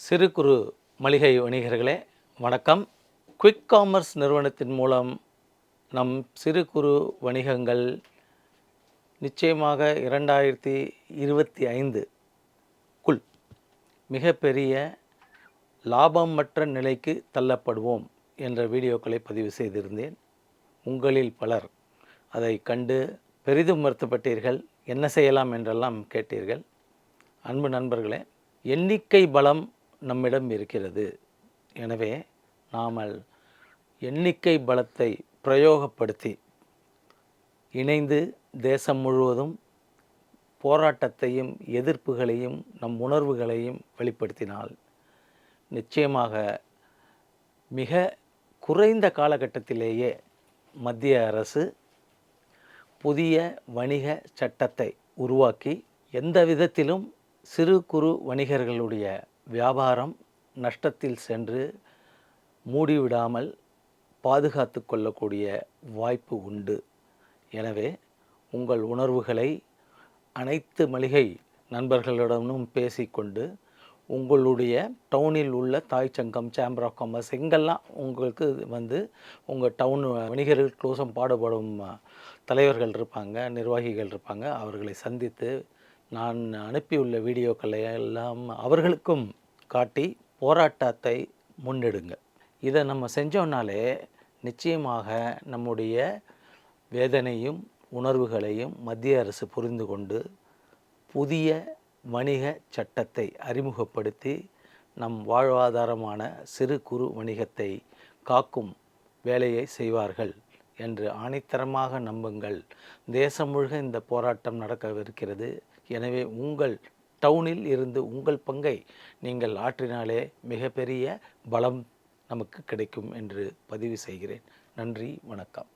சிறு குறு மளிகை வணிகர்களே வணக்கம். குவிக் காமர்ஸ் நிறுவனத்தின் மூலம் நம் சிறு குறு வணிகங்கள் நிச்சயமாக இரண்டாயிரத்தி இருபத்தி ஐந்துக்குள் மிகப்பெரிய லாபமற்ற நிலைக்கு தள்ளப்படுவோம் என்ற வீடியோக்களை பதிவு செய்திருந்தேன். உங்களில் பலர் அதை கண்டு பெரிதும் வருத்தப்பட்டீர்கள். என்ன செய்யலாம் என்றெல்லாம் கேட்டீர்கள். அன்பு நண்பர்களே எண்ணிக்கை பலம் நம்மிடம் இருக்கிறது. எனவே நாமல் எண்ணிக்கை பலத்தை பிரயோகப்படுத்தி இணைந்து தேசம் முழுவதும் போராட்டத்தையும் எதிர்ப்புகளையும் நம் உணர்வுகளையும் வெளிப்படுத்தினால் நிச்சயமாக மிக குறைந்த காலகட்டத்திலேயே மத்திய அரசு புதிய வணிக சட்டத்தை உருவாக்கி எந்த விதத்திலும் சிறு குறு வணிகர்களுடைய வியாபாரம் நஷ்டத்தில் சென்று மூடிவிடாமல் பாதுகாத்து கொள்ளக்கூடிய வாய்ப்பு உண்டு. எனவே உங்கள் உணர்வுகளை அனைத்து மளிகை நண்பர்களிடமும் பேசிக்கொண்டு உங்களுடைய டவுனில் உள்ள தாய் சங்கம் சேம்பர் ஆஃப் காமர்ஸ் எங்கெல்லாம் உங்களுக்கு வந்து உங்கள் டவுன் வணிகர்கள் க்ளோசம் பாடுபடும் தலைவர்கள் இருப்பாங்க நிர்வாகிகள் இருப்பாங்க. அவர்களை சந்தித்து நான் அனுப்பியுள்ள வீடியோக்களை எல்லாம் அவர்களுக்கும் காட்டி போராட்டத்தை முன்னெடுங்க. இதை நம்ம செஞ்சோம்னாலே நிச்சயமாக நம்முடைய வேதனையும் உணர்வுகளையும் மத்திய அரசு புரிந்து கொண்டு புதிய வணிக சட்டத்தை அறிமுகப்படுத்தி நம் வாழ்வாதாரமான சிறு குறு வணிகத்தை காக்கும் வேலையை செய்வார்கள். என்று ஆணித்தரமாக நம்புங்கள். தேசம் முழுக இந்த போராட்டம் நடக்கவிருக்கிறது. எனவே உங்கள் டவுனில் இருந்து உங்கள் பங்கை நீங்கள் ஆற்றினாலே மிகப்பெரிய பலம் நமக்கு கிடைக்கும் என்று பதிவு செய்கிறேன். நன்றி வணக்கம்.